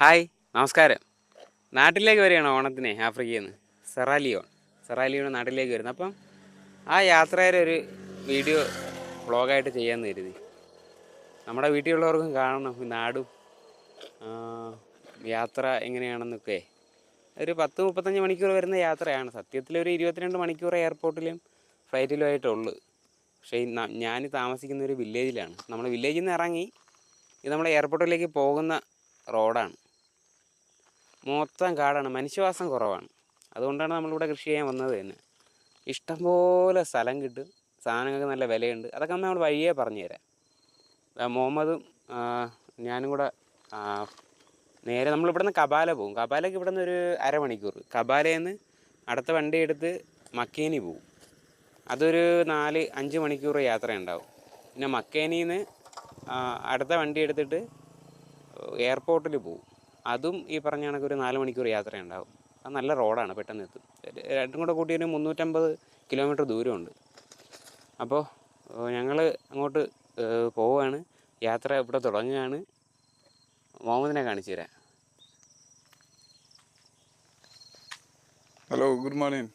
Hi നമസ്കാരം. നാട്ടിലേക്ക് വരികയാണ് ഓണത്തിന് ആഫ്രിക്കയിൽ നിന്ന് സെറാലിയോൺ സെറാലിയോൺ നാട്ടിലേക്ക് വരുന്നത് അപ്പം ആ യാത്രയുടെ ഒരു വീഡിയോ വ്ളോഗായിട്ട് ചെയ്യാമെന്ന് കരുതി. നമ്മുടെ വീട്ടിലുള്ളവർക്കും കാണണം ഈ നാടും യാത്ര എങ്ങനെയാണെന്നൊക്കെ. ഒരു പത്ത് മുപ്പത്തഞ്ച് മണിക്കൂർ വരുന്ന യാത്രയാണ്. സത്യത്തിൽ ഒരു ഇരുപത്തിരണ്ട് മണിക്കൂർ എയർപോർട്ടിലും ഫ്ലൈറ്റിലും ആയിട്ടുള്ളൂ പക്ഷേ ഞാൻ താമസിക്കുന്ന ഒരു വില്ലേജിലാണ്. നമ്മൾ വില്ലേജിൽ നിന്ന് ഇറങ്ങി ഇത് നമ്മൾ എയർപോർട്ടിലേക്ക് പോകുന്ന റോഡാണ്. മൊത്തം കാടാണ്. മനുഷ്യവാസം കുറവാണ്. അതുകൊണ്ടാണ് നമ്മളിവിടെ കൃഷി ചെയ്യാൻ വന്നത് തന്നെ. ഇഷ്ടംപോലെ സ്ഥലം കിട്ടും. സാധനങ്ങൾക്ക് നല്ല വിലയുണ്ട്. അതൊക്കെ നമ്മൾ വഴിയേ പറഞ്ഞു തരാം മുഹമ്മദും ഞാനും കൂടെ നേരെ നമ്മൾ കപാല പോകും. പോകും ഇവിടെ നിന്ന് ഒരു അരമണിക്കൂർ. കപാലയിൽ നിന്ന് അടുത്ത വണ്ടി എടുത്ത് മക്കേനി പോകും. അതൊരു നാല് അഞ്ച് മണിക്കൂർ യാത്ര ഉണ്ടാവും പിന്നെ മക്കേനിയിൽ നിന്ന് അടുത്ത വണ്ടി എടുത്തിട്ട് എയർപോർട്ടിൽ പോകും. അതും ഈ പറഞ്ഞ കണക്ക് ഒരു നാല് മണിക്കൂർ യാത്രയുണ്ടാവും. അത് നല്ല റോഡാണ് പെട്ടെന്ന് എത്തും. രണ്ടും കൂടെ കൂട്ടി ഒരു മുന്നൂറ്റമ്പത് കിലോമീറ്റർ ദൂരമുണ്ട്. അപ്പോൾ ഞങ്ങൾ അങ്ങോട്ട് പോവുകയാണ് യാത്ര ഇവിടെ തുടങ്ങുകയാണ്. മുഹമ്മദിനെ കാണിച്ചു തരാം. Hello good morning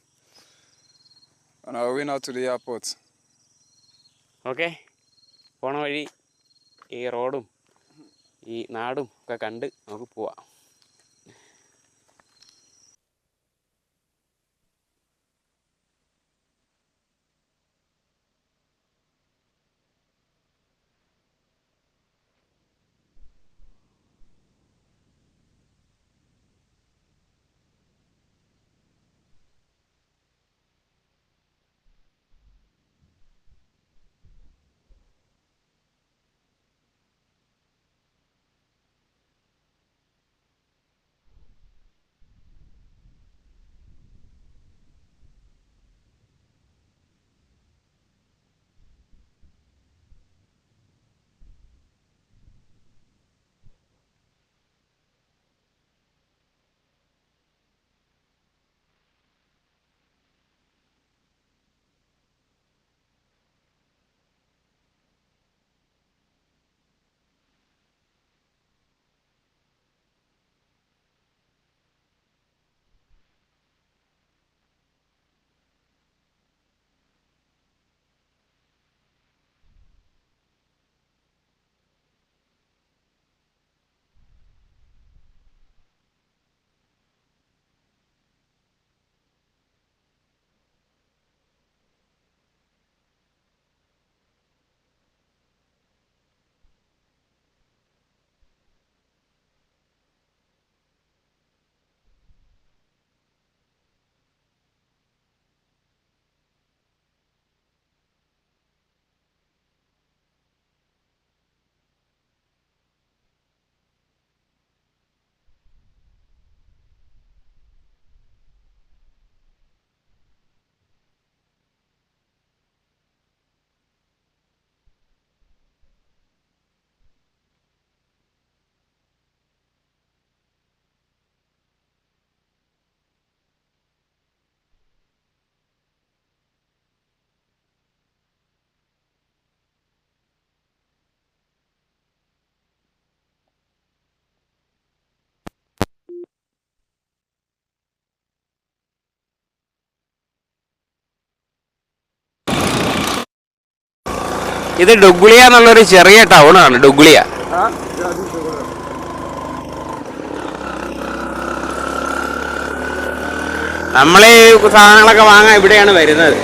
On our way now to the airport. Okay പോണ വഴി ഈ റോഡും ഈ നാടും ഒക്കെ കണ്ട് നമുക്ക് പോവാം. ഇത് ഡുഗ്ലിയ എന്നുള്ളൊരു ചെറിയ ടൗണാണ് ഡുഗ്ലിയ നമ്മൾ ഈ സാധനങ്ങളൊക്കെ വാങ്ങാൻ ഇവിടെയാണ് വരുന്നത്.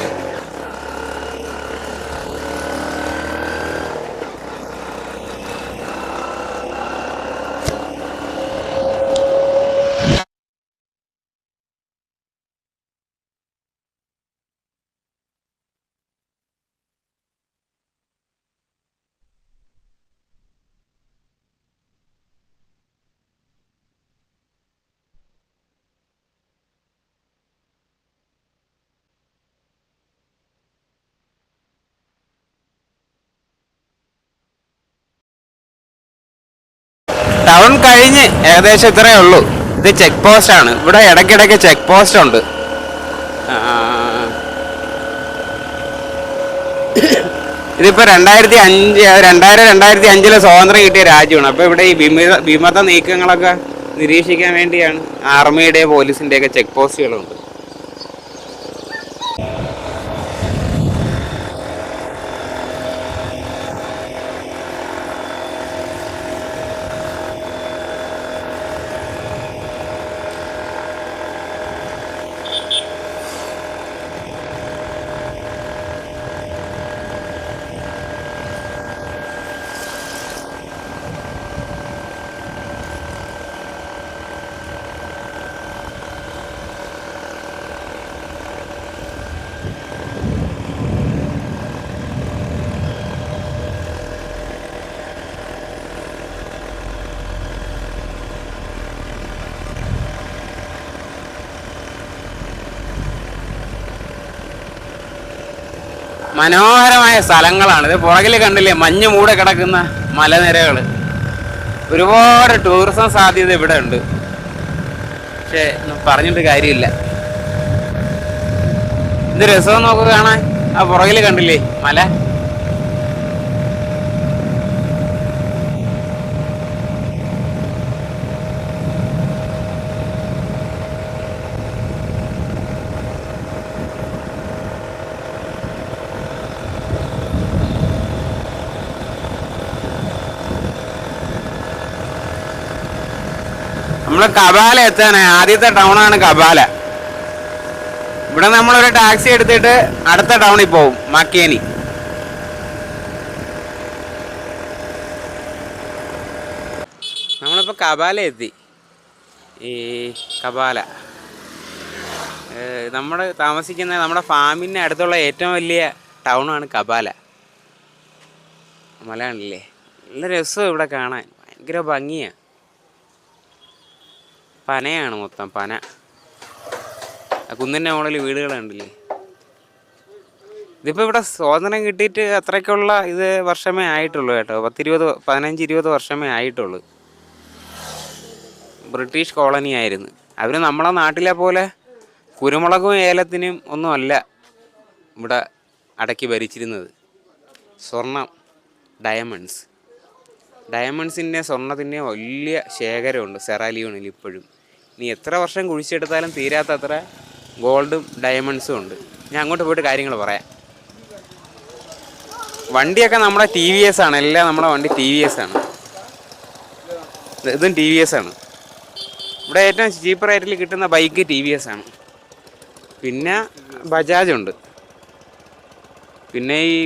ടൗൺ കഴിഞ്ഞ് ഏകദേശം ഇത്രയേ ഉള്ളൂ. ഇത് ചെക്ക് പോസ്റ്റ് ആണ്. ഇവിടെ ഇടയ്ക്കിടയ്ക്ക് ചെക്ക് പോസ്റ്റ് ഉണ്ട്. ഇതിപ്പോ രണ്ടായിരത്തി അഞ്ച് രണ്ടായിരം രണ്ടായിരത്തി അഞ്ചിലെ സ്വാതന്ത്ര്യം കിട്ടിയ രാജ്യമാണ്. അപ്പൊ ഇവിടെ ഈ വിമത വിമത നീക്കങ്ങളൊക്കെ നിരീക്ഷിക്കാൻ വേണ്ടിയാണ് ആർമിയുടെ പോലീസിന്റെയൊക്കെ ചെക്ക് പോസ്റ്റുകളുണ്ട് മനോഹരമായ സ്ഥലങ്ങളാണ്. ഇത് പുറകിൽ കണ്ടില്ലേ മഞ്ഞ് മൂടെ കിടക്കുന്ന മലനിരകൾ ഒരുപാട് ടൂറിസം സാധ്യത ഇവിടെ ഉണ്ട്. പക്ഷേ പറഞ്ഞിട്ട് കാര്യമില്ല. ഇത് രസം നോക്കുക കാണാൻ. ആ പുറകിൽ കണ്ടില്ലേ മല? നമ്മൾ കപാല എത്താനായി ആദ്യത്തെ ടൗണാണ് കപാല. ഇവിടെ നമ്മളൊരു ടാക്സി എടുത്തിട്ട് അടുത്ത ടൗണിൽ പോവും മക്കേനി. നമ്മളിപ്പോൾ കപാല എത്തി. ഈ കപാല. നമ്മുടെ താമസിക്കുന്ന നമ്മുടെ ഫാമിന് അടുത്തുള്ള ഏറ്റവും വലിയ ടൗണാണ് കപാല. മലയാണല്ലേ നല്ല രസമാണ് ഇവിടെ കാണാൻ. ഭയങ്കര ഭംഗിയാണ് പനയാണ് മൊത്തം പന. ആ കുന്നിന്റെ മുകളിൽ വീടുകൾ കണ്ടില്ലേ ഇതിപ്പോൾ ഇവിടെ സ്വാതന്ത്ര്യം കിട്ടിയിട്ട് അത്രയ്ക്കുള്ള ഇത് വർഷമേ ആയിട്ടുള്ളൂ കേട്ടോ. പത്തിരുപത് പതിനഞ്ച് ഇരുപത് വർഷമേ ആയിട്ടുള്ളൂ. ബ്രിട്ടീഷ് കോളനി ആയിരുന്നു. അവർ നമ്മളെ നാട്ടിലെ പോലെ കുരുമുളകും ഏലത്തിനും ഒന്നുമല്ല ഇവിടെ അടക്കി ഭരിച്ചിരുന്നത്. സ്വർണം ഡയമണ്ട്സ്. ഡയമണ്ട്സിന്റെ സ്വർണത്തിന്റെയും വലിയ ശേഖരമുണ്ട് സെറാലിയോണിൽ ഇപ്പോഴും. ഇനി എത്ര വർഷം കുഴിച്ചെടുത്താലും തീരാത്തത്ര ഗോൾഡും ഡയമണ്ട്സും ഉണ്ട്. ഞാൻ അങ്ങോട്ട് പോയിട്ട് കാര്യങ്ങൾ പറയാം. വണ്ടിയൊക്കെ നമ്മുടെ ടി വി എസ് ആണ്. എല്ലാം നമ്മുടെ വണ്ടി ടി വി എസ് ആണ്. ഇതും ടി വി എസ് ആണ്. ഇവിടെ ഏറ്റവും ചീപ്പർ റേറ്റിൽ കിട്ടുന്ന ബൈക്ക് ടി വി എസ് ആണ്. പിന്നെ ബജാജ് ഉണ്ട്. പിന്നെ ഈ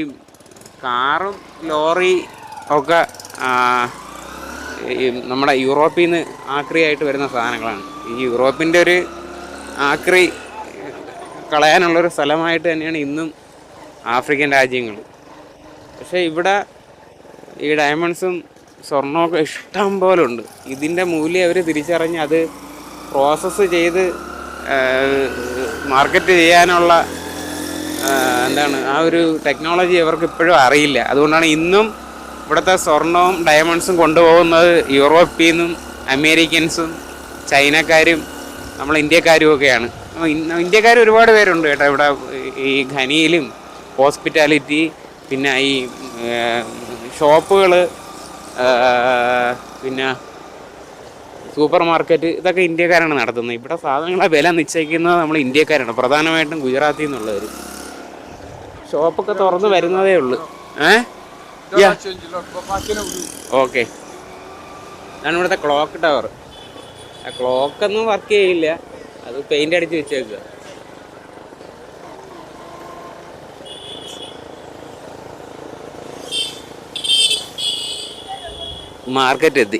കാറും ലോറി ഒക്കെ നമ്മുടെ യൂറോപ്പിൽ നിന്ന് ആക്രിയായിട്ട് വരുന്ന സാധനങ്ങളാണ്. ഈ യൂറോപ്പിന്റെ ഒരു ആക്രി കളയാനുള്ളൊരു സ്ഥലമായിട്ട് തന്നെയാണ് ഇന്നും ആഫ്രിക്കൻ രാജ്യങ്ങൾ പക്ഷേ ഇവിടെ ഈ ഡയമണ്ട്സും സ്വർണമൊക്കെ ഇഷ്ടം പോലെ ഉണ്ട് ഇതിന്റെ മൂല്യം അവർ തിരിച്ചറിഞ്ഞ് അത് പ്രോസസ്സ് ചെയ്ത് മാർക്കറ്റ് ചെയ്യാനുള്ള എന്താണ് ആ ഒരു ടെക്നോളജി അവർക്ക് ഇപ്പോഴും അറിയില്ല. അതുകൊണ്ടാണ് ഇന്നും ഇവിടുത്തെ സ്വർണവും ഡയമണ്ട്സും കൊണ്ടുപോകുന്നത് യൂറോപ്പിൽ നിന്നും അമേരിക്കൻസും ചൈനക്കാരും നമ്മൾ ഇന്ത്യക്കാരും ഒക്കെയാണ്. ഇന്ത്യക്കാർ ഒരുപാട് പേരുണ്ട് കേട്ടോ ഇവിടെ. ഈ ഖനിയിലും ഹോസ്പിറ്റാലിറ്റി പിന്നെ ഈ ഷോപ്പുകൾ പിന്നെ സൂപ്പർ മാർക്കറ്റ് ഇതൊക്കെ ഇന്ത്യക്കാരാണ് നടത്തുന്നത്. ഇവിടെ സാധനങ്ങളെ വില നിശ്ചയിക്കുന്നത് നമ്മൾ ഇന്ത്യക്കാരാണ്. പ്രധാനമായിട്ടും ഗുജറാത്തിൽ നിന്നുള്ളവർ ഷോപ്പൊക്കെ തുറന്ന് വരുന്നതേ ഉള്ളൂ. ഏ Yeah. ഓക്കെ ഇതാണ് ഇവിടുത്തെ ക്ലോക്ക് ടവർ ആ ക്ലോക്കൊന്നും വർക്ക് ചെയ്യില്ല അത് പെയിന്റ് അടിച്ച് വെച്ചേക്കുക മാർക്കറ്റ് എത്തി.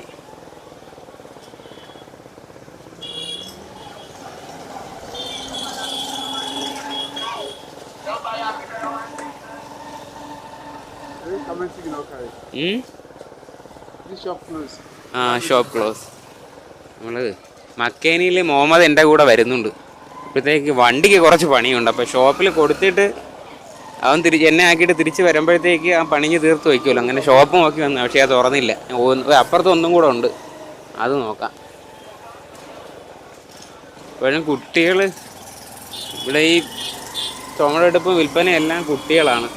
ആ ഷോപ്പ് ക്ലോസ് നമ്മൾ മക്കേനിയിൽ മുഹമ്മദ് എന്റെ കൂടെ വരുന്നുണ്ട്. ഇപ്പോഴത്തേക്ക് വണ്ടിക്ക് കുറച്ച് പണിയുണ്ട്. അപ്പോൾ ഷോപ്പിൽ കൊടുത്തിട്ട് അവൻ തിരിച്ച് എന്നെ ആക്കിയിട്ട് തിരിച്ച് വരുമ്പോഴത്തേക്ക് ആ പണിഞ്ഞ് തീർത്ത് വയ്ക്കുമല്ലോ. അങ്ങനെ ഷോപ്പ് നോക്കി വന്നു. പക്ഷേ അത് തുറന്നില്ല. അപ്പുറത്ത് ഒന്നും കൂടെ ഉണ്ട്. അത് നോക്കാം. ഇപ്പോഴും കുട്ടികൾ ഇവിടെ ഈ ചുമടെടുപ്പും വിൽപ്പനയും എല്ലാം കുട്ടികളാണ്.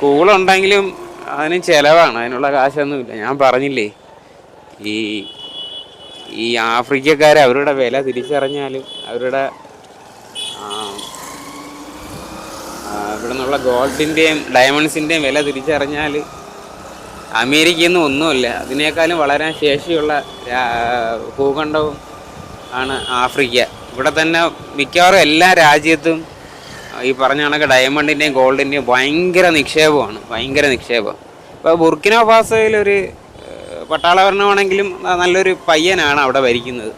സ്കൂളുണ്ടെങ്കിലും അതിന് ചിലവാണ് അതിനുള്ള കാശൊന്നുമില്ല. ഞാൻ പറഞ്ഞില്ലേ ഈ ഈ ആഫ്രിക്കക്കാർ അവരുടെ വില തിരിച്ചറിഞ്ഞാലും അവരുടെ ഇവിടെ നിന്നുള്ള ഗോൾഡിന്റെയും ഡയമണ്ട്സിന്റെയും വില തിരിച്ചറിഞ്ഞാൽ അമേരിക്കയിൽ നിന്ന് ഒന്നുമില്ല. അതിനേക്കാളും വളരാൻ ശേഷിയുള്ള ഭൂഖണ്ഡവും ആണ് ആഫ്രിക്ക. ഇവിടെ തന്നെ മിക്കവാറും എല്ലാ രാജ്യത്തും ഈ പറഞ്ഞ കണക്ക് ഡയമണ്ടിന്റെയും ഗോൾഡിന്റെയും ഭയങ്കര നിക്ഷേപമാണ് ഭയങ്കര നിക്ഷേപം. ഇപ്പോൾ ബുർക്കിന ഫാസോയിലൊരു പട്ടാള പട്ടാളഭരണമാണെങ്കിലും നല്ലൊരു പയ്യനാണ് അവിടെ ഭരിക്കുന്നത്.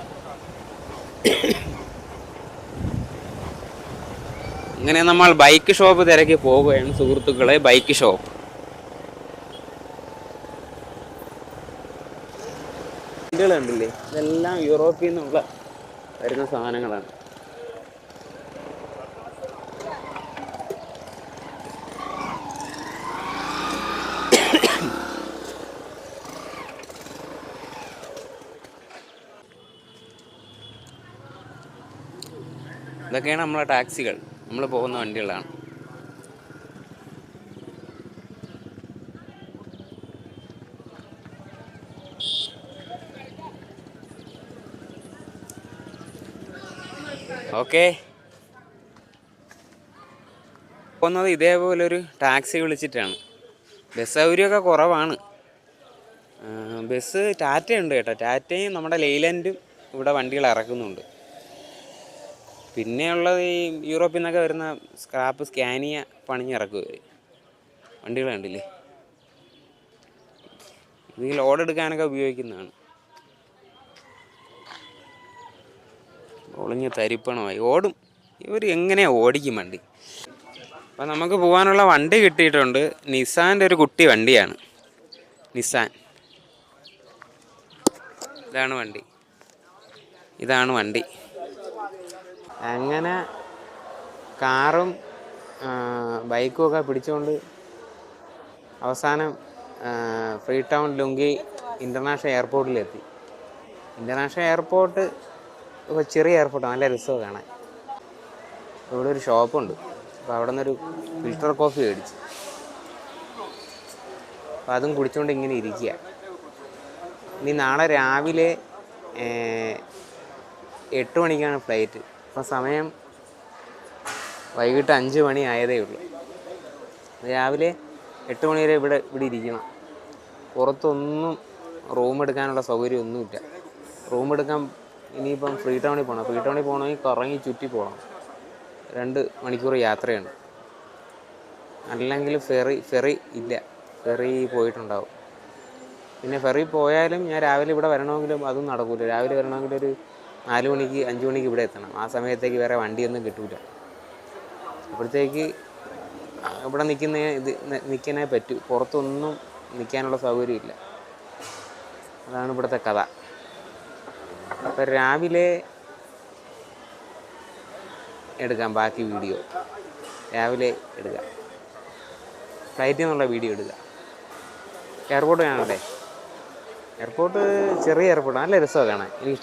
അങ്ങനെ നമ്മൾ ബൈക്ക് ഷോപ്പ് തിരക്കി പോവുകയാണ് സുഹൃത്തുക്കളെ ബൈക്ക് ഷോപ്പ്. കണ്ടില്ലേ? ഇതെല്ലാം യൂറോപ്പിൽ നിന്നുള്ള വരുന്ന സാധനങ്ങളാണ്. ഇതൊക്കെയാണ് നമ്മളെ ടാക്സികൾ. നമ്മൾ പോകുന്ന വണ്ടികളാണ്. ഓക്കെ. പോകുന്നത് ഇതേപോലെ ഒരു ടാക്സി വിളിച്ചിട്ടാണ്. ബസ് സൗകര്യമൊക്കെ കുറവാണ്. ബസ് ടാറ്റയുണ്ട് കേട്ടോ. ടാറ്റയും നമ്മുടെ ലെയ്ലൻഡും ഇവിടെ വണ്ടികൾ ഇറക്കുന്നുണ്ട്. പിന്നെയുള്ളത് ഈ യൂറോപ്പിൽ നിന്നൊക്കെ വരുന്ന സ്ക്രാപ്പ് സ്കാനിയ പണിഞ്ഞിറക്കുക വണ്ടികൾ കണ്ടില്ലേ? ഇത് ലോഡ് എടുക്കാനൊക്കെ ഉപയോഗിക്കുന്നതാണ്. ഒളിഞ്ഞ് തരിപ്പണമായി. ഓടും. ഇവർ എങ്ങനെ ഓടിക്കും വണ്ടി? അപ്പം നമുക്ക് പോകാനുള്ള വണ്ടി കിട്ടിയിട്ടുണ്ട്. നിസാന്റെ ഒരു കുട്ടി വണ്ടിയാണ്. നിസാൻ. ഇതാണ് വണ്ടി. ഇതാണ് വണ്ടി. അങ്ങനെ കാറും ബൈക്കും ഒക്കെ പിടിച്ചുകൊണ്ട് അവസാനം ഫ്രീ ടൗൺ ലുങ്കി ഇന്റർനാഷണൽ എയർപോർട്ടിലെത്തി. ഇന്റർനാഷണൽ എയർപോർട്ട് ഒരു ചെറിയ എയർപോർട്ടാണ് നല്ല രസമാണ് കാണാൻ. ഇവിടെ ഒരു ഷോപ്പുണ്ട്. അപ്പോൾ അവിടെ നിന്നൊരു ഫിൽറ്റർ കോഫി മേടിച്ചു. അപ്പോൾ അതും കുടിച്ചുകൊണ്ട് ഇങ്ങനെ ഇരിക്കുക. ഇനി നാളെ രാവിലെ എട്ട് മണിക്കാണ് ഫ്ലൈറ്റ്. അപ്പോൾ സമയം വൈകിട്ട് അഞ്ച് മണി ആയതേ ഉള്ളൂ. രാവിലെ എട്ട് മണി വരെ ഇവിടെ ഇവിടെ ഇരിക്കണം. പുറത്തൊന്നും റൂം എടുക്കാനുള്ള സൗകര്യമൊന്നുമില്ല. റൂം എടുക്കാൻ ഇനിയിപ്പം ഫ്രീ ടൗണിൽ പോകണം. ഫ്രീ ടൗണിൽ പോകണമെങ്കിൽ കുറങ്ങി ചുറ്റി പോകണം. രണ്ട് മണിക്കൂർ യാത്രയാണ് അല്ലെങ്കിൽ ഫെറി ഫെറി ഇല്ല. ഫെറി പോയിട്ടുണ്ടാവും. പിന്നെ ഫെറി പോയാലും ഞാൻ രാവിലെ ഇവിടെ വരണമെങ്കിലും അതും നടക്കില്ല രാവിലെ വരണമെങ്കിൽ ഒരു നാല് മണിക്ക് അഞ്ച് മണിക്ക് ഇവിടെ എത്തണം. ആ സമയത്തേക്ക് വേറെ വണ്ടിയൊന്നും കിട്ടൂല. അപ്പോഴത്തേക്ക് ഇവിടെ നിൽക്കുന്ന ഇത് നിൽക്കാനേ പറ്റൂ. പുറത്തൊന്നും നിൽക്കാനുള്ള സൗകര്യമില്ല. അതാണ് ഇവിടുത്തെ കഥ. അപ്പം രാവിലെ എടുക്കാം ബാക്കി വീഡിയോ. രാവിലെ എടുക്കാം. ഫ്ലൈറ്റിൽ നിന്നുള്ള വീഡിയോ എടുക്കാം. എയർപോർട്ട് കാണണ്ടേ എയർപോർട്ട് ചെറിയ എയർപോർട്ടാണ് നല്ല രസമാണ് കാണാൻ. എനിക്ക്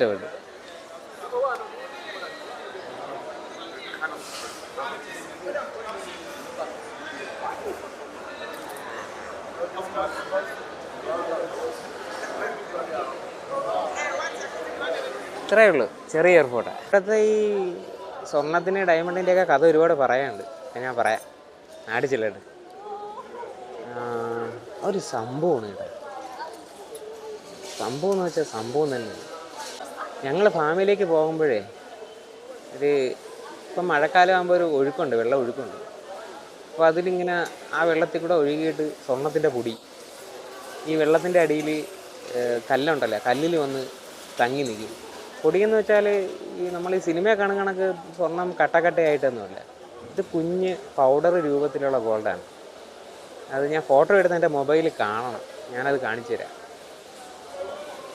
ഇത്രയേ ഉള്ളൂ. ചെറിയ എയർപോർട്ടാണ് ഇവിടുത്തെ ഈ സ്വർണത്തിന് ഡയമണ്ടിന്റെ ഒക്കെ കഥ ഒരുപാട് പറയാനുണ്ട്. അത് ഞാൻ പറയാം. നാട് ചെല്ലട്ടെ. ഒരു സംഭവമാണ് കേട്ടോ. സംഭവം എന്ന് വെച്ചാൽ സംഭവം തന്നെ. ഞങ്ങൾ ഫാമിലിയിലേക്ക് പോകുമ്പോഴേ ഒരു ഇപ്പം മഴക്കാലം ആകുമ്പോൾ ഒരു ഒഴുക്കുണ്ട് വെള്ളം ഒഴുക്കുണ്ട്. അപ്പോൾ അതിലിങ്ങനെ ആ വെള്ളത്തിൽ കൂടെ ഒഴുകിയിട്ട് സ്വർണത്തിന്റെ പൊടി ഈ വെള്ളത്തിന്റെ അടിയിൽ കല്ലുണ്ടല്ലോ കല്ലിൽ വന്ന് തങ്ങി നിൽക്കും പൊടിയെന്ന് വെച്ചാൽ ഈ നമ്മൾ ഈ സിനിമ കാണുന്ന കണക്ക് സ്വർണം കട്ടക്കട്ടയായിട്ടൊന്നുമില്ല. ഇത് കുഞ്ഞ് പൗഡർ രൂപത്തിലുള്ള ഗോൾഡാണ്. അത് ഞാൻ ഫോട്ടോ എടുത്ത് എന്റെ മൊബൈലിൽ കാണണം. ഞാനത് കാണിച്ചു തരാം.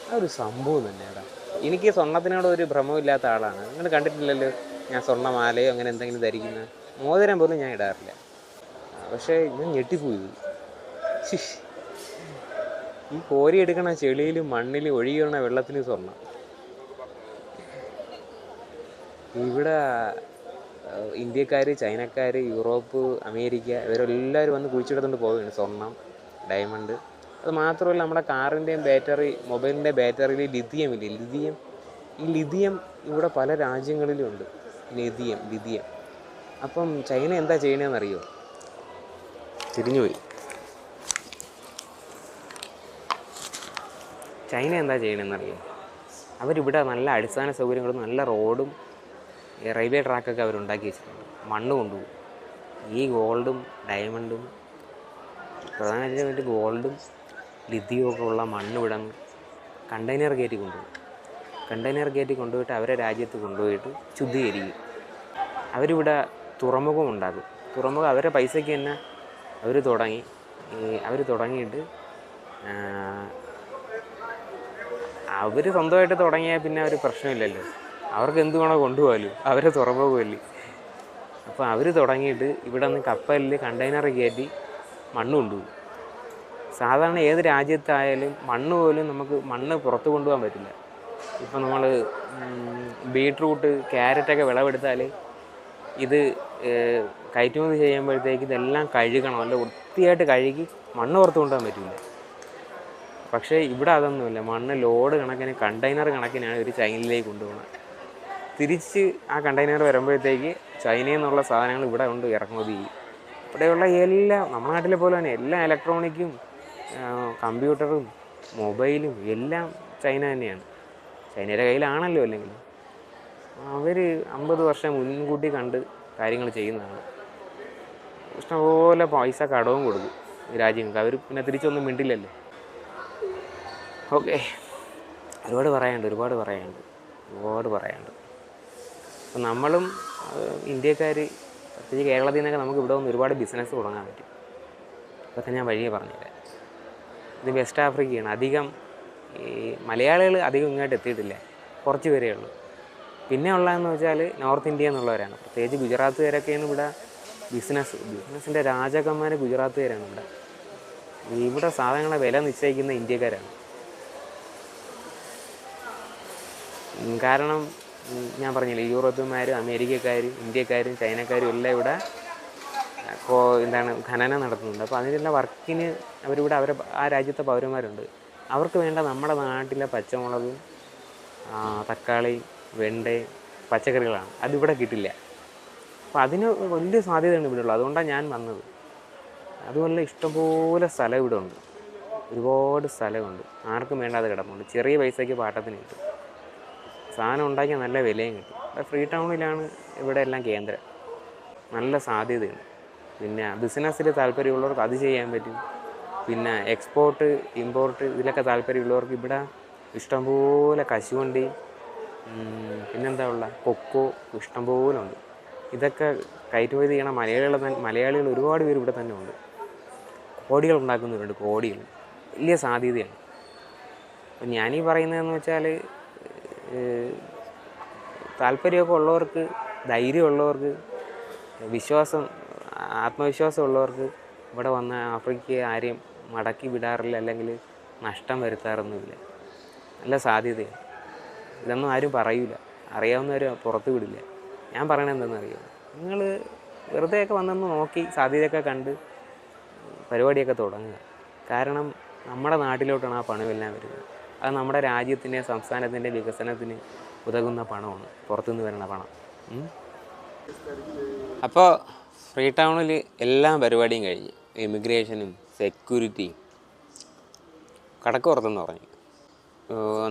അതൊരു സംഭവം തന്നെയാണ് എനിക്ക് സ്വർണത്തിനോട് ഒരു ഭ്രമമില്ലാത്ത ആളാണ്. നിങ്ങൾ കണ്ടിട്ടില്ലല്ലോ ഞാൻ സ്വർണമാലയോ അങ്ങനെ എന്തെങ്കിലും ധരിക്കുന്ന? മോതിരം പോലും ഞാൻ ഇടാറില്ല. പക്ഷേ ഞാൻ ഞെട്ടിപ്പോയി. ഈ കോരി എടുക്കണ ചെളിയിലും മണ്ണിലും ഒഴുകിയണ വെള്ളത്തിലും സ്വർണം. ഇവിടെ ഇന്ത്യക്കാർ ചൈനക്കാർ യൂറോപ്പ് അമേരിക്ക ഇവരെല്ലാവരും വന്ന് കുഴിച്ചെടുത്തുകൊണ്ട് പോവുകയാണ്. സ്വർണം ഡയമണ്ട്. അത് മാത്രമല്ല നമ്മുടെ കാറിന്റെയും ബാറ്ററി മൊബൈലിന്റെ ബാറ്ററിയിൽ ലിഥിയം ഇല്ലേ? ലിഥിയം ഈ ലിഥിയം ഇവിടെ പല രാജ്യങ്ങളിലും ഉണ്ട്. Lithium lithium. അപ്പം ചൈന എന്താ ചെയ്യണതെന്നറിയോ തിരിഞ്ഞുപോയി. ചൈന എന്താ ചെയ്യണമെന്നറിയോ അവരിവിടെ നല്ല അടിസ്ഥാന സൗകര്യങ്ങളും നല്ല റോഡും റെയിൽവേ ട്രാക്കൊക്കെ അവരുണ്ടാക്കി വെച്ചിട്ടുണ്ട്. മണ്ണ് കൊണ്ടുപോകും. ഈ ഗോൾഡും ഡയമണ്ടും പ്രധാനമായിട്ടും ഗോൾഡും ലിഥിയും ഒക്കെ ഉള്ള മണ്ണ് ഇവിടെ കണ്ടെയ്നർ കയറ്റി കൊണ്ടുപോകും. കണ്ടെയ്നർ കയറ്റി കൊണ്ടുപോയിട്ട് അവരെ രാജ്യത്ത് കൊണ്ടുപോയിട്ട് ശുദ്ധീകരിക്കും. അവരിവിടെ തുറമുഖം ഉണ്ടാക്കും. തുറമുഖം അവരെ പൈസയ്ക്ക് തന്നെ അവർ തുടങ്ങി. അവർ തുടങ്ങിയിട്ട് അവർ സ്വന്തമായിട്ട് തുടങ്ങിയാൽ പിന്നെ അവർ പ്രശ്നമില്ലല്ലോ. അവർക്ക് എന്ത് വേണോ കൊണ്ടുപോകാലോ. അവരെ തുറമുഖമല്ലേ അപ്പോൾ അവർ തുടങ്ങിയിട്ട് ഇവിടെ നിന്ന് കപ്പലിൽ കണ്ടെയ്നർ കയറ്റി മണ്ണ് കൊണ്ടുപോകും. സാധാരണ ഏത് രാജ്യത്തായാലും മണ്ണ് പോലും നമുക്ക് മണ്ണ് പുറത്ത് കൊണ്ടുപോകാൻ പറ്റില്ല. ഇപ്പം നമ്മൾ ബീട്രൂട്ട് ക്യാരറ്റൊക്കെ വിളവെടുത്താൽ ഇത് കയറ്റുമതി ചെയ്യുമ്പോഴത്തേക്ക് ഇതെല്ലാം കഴുകണം. അല്ല വൃത്തിയായിട്ട് കഴുകി മണ്ണ് പുറത്ത് കൊണ്ടുപോകാൻ പറ്റില്ല പക്ഷേ ഇവിടെ അതൊന്നുമില്ല. മണ്ണ് ലോഡ് കണക്കിന് കണ്ടെയ്നർ കണക്കിനാണ് ഒരു ചൈനയിലേക്ക് കൊണ്ടുപോകുന്നത്. തിരിച്ച് ആ കണ്ടെയ്നർ വരുമ്പോഴത്തേക്ക് ചൈനയിൽ നിന്നുള്ള സാധനങ്ങൾ ഇവിടെ കൊണ്ട് ഇറക്കുമതി ഇവിടെയുള്ള എല്ലാ നമ്മുടെ നാട്ടിലെ പോലെ തന്നെ എല്ലാ ഇലക്ട്രോണിക്കും കമ്പ്യൂട്ടറും മൊബൈലും എല്ലാം ചൈന തന്നെയാണ്. ചൈനയുടെ കയ്യിലാണല്ലോ അല്ലെങ്കിൽ. അവർ അമ്പത് വർഷം മുൻകൂട്ടി കണ്ട് കാര്യങ്ങൾ ചെയ്യുന്നതാണ്. ഇഷ്ടംപോലെ പൈസ കടവും കൊടുക്കും രാജ്യങ്ങൾക്ക്. അവർ പിന്നെ തിരിച്ചൊന്നും മിണ്ടില്ലല്ലോ. ഓക്കെ ഒരുപാട് പറയാനുണ്ട് ഒരുപാട് പറയാനുണ്ട് ഒരുപാട് പറയാനുണ്ട്. അപ്പം നമ്മളും ഇന്ത്യക്കാർ പ്രത്യേകിച്ച് കേരളത്തിൽ നിന്നൊക്കെ നമുക്ക് ഇവിടെ വന്ന് ഒരുപാട് ബിസിനസ് തുടങ്ങാൻ പറ്റും. അതൊക്കെ ഞാൻ വഴിയെ പറഞ്ഞുതരാം. ഇത് വെസ്റ്റ് ആഫ്രിക്കയാണ്. അധികം ഈ മലയാളികൾ അധികം ഇങ്ങോട്ട് എത്തിയിട്ടില്ല. കുറച്ച് പേരേ ഉള്ളൂ. പിന്നെ ഉള്ളതെന്ന് വെച്ചാൽ നോർത്ത് ഇന്ത്യ എന്നുള്ളവരാണ്. പ്രത്യേകിച്ച് ഗുജറാത്തുകാരൊക്കെയാണ് ഇവിടെ ബിസിനസ് ബിസിനസ്സിന്റെ രാജാക്കന്മാർ ഗുജറാത്തുകാരാണ് ഇവിടെ. ഇവിടെ സാധനങ്ങളെ വില നിശ്ചയിക്കുന്ന ഇന്ത്യക്കാരാണ്. കാരണം ഞാൻ പറഞ്ഞില്ലേ യൂറോപ്യന്മാരും അമേരിക്കക്കാരും ഇന്ത്യക്കാരും ചൈനക്കാരും എല്ലാം ഇവിടെ എന്താണ് ഖനനം നടത്തുന്നുണ്ട്. അപ്പോൾ അതിനുള്ള വർക്കിന് അവരിവിടെ അവരെ ആ രാജ്യത്തെ പൗരന്മാരുണ്ട്. അവർക്ക് വേണ്ട നമ്മുടെ നാട്ടിലെ പച്ചമുളക് തക്കാളി വെണ്ട പച്ചക്കറികളാണ്. അതിവിടെ കിട്ടില്ല. അപ്പോൾ അതിന് വലിയ സാധ്യതയാണ് ഇവിടെ ഉള്ളത് അതുകൊണ്ടാണ് ഞാൻ വന്നത്. അതുപോലെ ഇഷ്ടംപോലെ സ്ഥലം ഇവിടെ ഉണ്ട് ഒരുപാട് സ്ഥലമുണ്ട്. ആർക്കും വേണ്ടാതെ കിടപ്പുണ്ട്. ചെറിയ പൈസയ്ക്ക് പാട്ടത്തിന് കിട്ടും. സാധനം ഉണ്ടാക്കിയാൽ നല്ല വിലയും കിട്ടും. ഫ്രീ ടൗണിലാണ് ഇവിടെ എല്ലാം കേന്ദ്രം. നല്ല സാധ്യതയുണ്ട്. പിന്നെ ബിസിനസ്സിൽ താല്പര്യമുള്ളവർക്ക് അത് ചെയ്യാൻ പറ്റും. പിന്നെ എക്സ്പോർട്ട് ഇമ്പോർട്ട് ഇതിലൊക്കെ താല്പര്യമുള്ളവർക്ക് ഇവിടെ ഇഷ്ടംപോലെ കശുവണ്ടി പിന്നെന്താ ഉള്ള കൊക്കോ ഇഷ്ടംപോലെ ഉണ്ട്. ഇതൊക്കെ കയറ്റുമതി ചെയ്യണ മലയാളികൾ മലയാളികൾ ഒരുപാട് പേര് ഇവിടെ തന്നെ ഉണ്ട്. കോടികൾ ഉണ്ടാക്കുന്നവരുണ്ട് കോടികൾ. വലിയ സാധ്യതയാണ്. അപ്പം ഞാനീ പറയുന്നതെന്ന് വെച്ചാൽ താല്പര്യമൊക്കെ ഉള്ളവർക്ക് ധൈര്യമുള്ളവർക്ക് വിശ്വാസം ആത്മവിശ്വാസം ഉള്ളവർക്ക് ഇവിടെ വന്ന ആഫ്രിക്കയെ ആരെയും മടക്കി വിടാറില്ല അല്ലെങ്കിൽ നഷ്ടം വരുത്താറൊന്നുമില്ല. നല്ല സാധ്യതയാണ്. ഇതൊന്നും ആരും പറയൂല. അറിയാവുന്നവർ പുറത്ത് വിടില്ല. ഞാൻ പറയണത് അറിയാം? നിങ്ങൾ വെറുതെയൊക്കെ വന്നൊന്ന് നോക്കി സാധ്യതയൊക്കെ കണ്ട് പരിപാടിയൊക്കെ തുടങ്ങുക. കാരണം നമ്മുടെ നാട്ടിലോട്ടാണ് ആ പണമെല്ലാം വരുന്നത്. അത് നമ്മുടെ രാജ്യത്തിന്റെ സംസ്ഥാനത്തിന്റെ വികസനത്തിന് ഉതകുന്ന പണമാണ്. പുറത്തുനിന്ന് വരുന്ന പണം. അപ്പോൾ ഫ്രീ ടൗണിൽ എല്ലാ പരിപാടിയും കഴിഞ്ഞ്. ഇമിഗ്രേഷനും സെക്യൂരിറ്റിയും കടക്ക് പുറത്തുനിന്ന് പറഞ്ഞു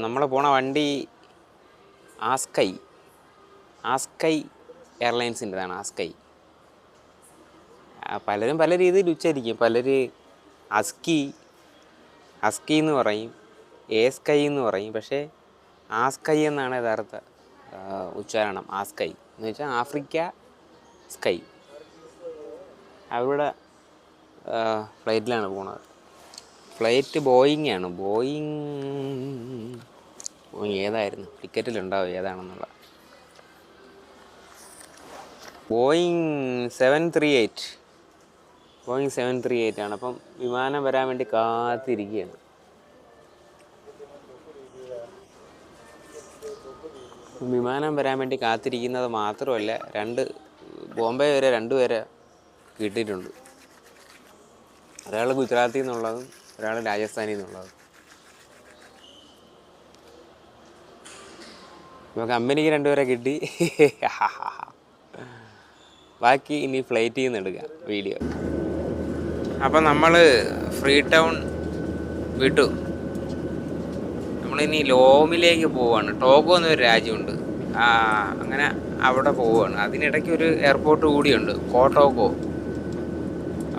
നമ്മൾ പോണ വണ്ടി ആസ്കൈ. ആസ്കൈ എയർലൈൻസിന്റെതാണ് ആസ്കൈ. പലരും പല രീതിയിൽ ഉച്ചരിക്കും. പലർ അസ്കി അസ്കി എന്ന് പറയും. ഏസ്കൈ എന്ന് പറയും. പക്ഷേ ആസ്കൈ എന്നാണ് യഥാർത്ഥ ഉച്ചാരണം. ആസ്കൈ എന്ന് വെച്ചാൽ ആഫ്രിക്ക സ്കൈ അവിടെ ഫ്ലൈറ്റിലാണ് പോണത്. ഫ്ലൈറ്റ് ബോയിങ് ആണ്. ബോയിങ് ബോയിങ് ഏതായിരുന്നു? ടിക്കറ്റിലുണ്ടാവും ഏതാണെന്നുള്ള. Boeing seven three eight Boeing seven three eight ആണ്. അപ്പം വിമാനം വരാൻ വേണ്ടി കാത്തിരിക്കുകയാണ്. വിമാനം വരാൻ വേണ്ടി കാത്തിരിക്കുന്നത് മാത്രമല്ല രണ്ട് ബോംബെ വരെ രണ്ട് പേരെ കിട്ടിയിട്ടുണ്ട്. ഒരാൾ ഗുജറാത്തിൽ നിന്നുള്ളതും ഒരാൾ രാജസ്ഥാനിൽ നിന്നുള്ളതും. ഇപ്പോൾ കമ്പനിക്ക് രണ്ടുപേരെ കിട്ടി. ബാക്കി ഇനി ഫ്ലൈറ്റിൽ നിന്ന് എടുക്കാം വീഡിയോ അപ്പം നമ്മൾ ഫ്രീ ടൗൺ വിട്ടു. നമ്മളിനി ലോമിലേക്ക് പോവാണ്. ടോഗോ എന്നൊരു രാജ്യമുണ്ട്. അങ്ങനെ അവിടെ പോവുകയാണ് അതിനിടയ്ക്ക് ഒരു എയർപോർട്ട് കൂടിയുണ്ട് കോട്ടോഗോ.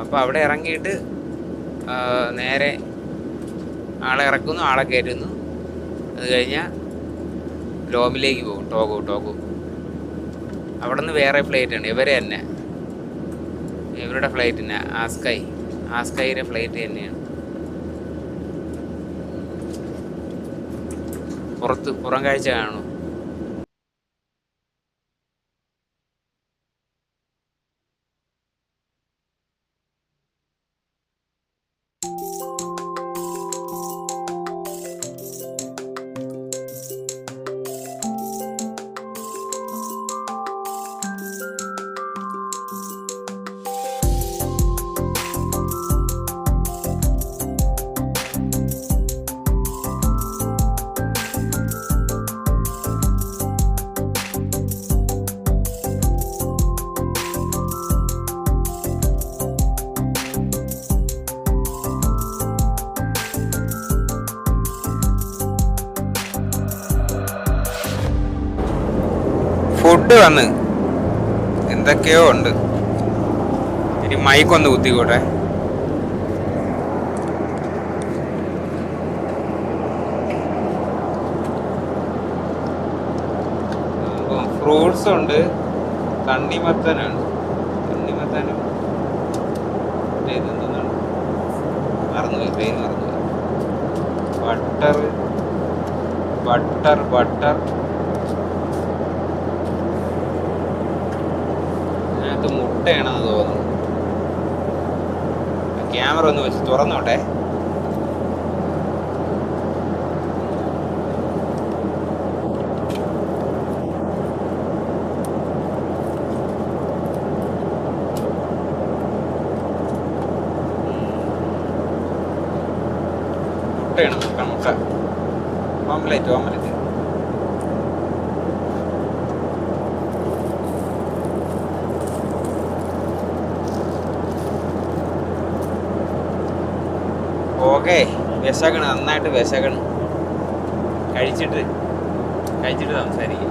അപ്പോൾ അവിടെ ഇറങ്ങിയിട്ട് നേരെ ആളെ ഇറക്കുന്നു ആളെ കയറ്റുന്നു. അത് കഴിഞ്ഞാൽ ലോമിലേക്ക് പോകും ടോഗോ ടോഗോ. അവിടെ നിന്ന് വേറെ ഫ്ലൈറ്റ് ഉണ്ട് ഇവരെ തന്നെ. ഇവരുടെ ഫ്ലൈറ്റ് തന്നെ ആസ്കൈ ആസ്കൈയുടെ ഫ്ലൈറ്റ് തന്നെയാണ്. പുറത്ത് പുറം കാഴ്ച കാണും. വന്ന്. എന്തൊക്കെയോ ഉണ്ട്. ഇനി മൈക്കൊന്ന് കുത്തിക്കൂട്ടെ ഫ്രൂട്ട്സ് ഉണ്ട്. തണ്ണിമത്തനാണ്. തണ്ണിമത്തനും ഇതെന്താണ് മറന്നുപോയി പേര് മറന്നുപോയി. ബട്ടർ. Butter butter. അതിനകത്ത് മുട്ടയാണെന്ന് തോന്നുന്നു. ക്യാമറ ഒന്ന് വെച്ച് തുറന്നോട്ടെ. മുട്ടയാണ് മുട്ട. മുട്ട. Omelette omelette. ഓക്കെ വിശകണം നന്നായിട്ട് വിശകണം. കഴിച്ചിട്ട് കഴിച്ചിട്ട് സംസാരിക്കും.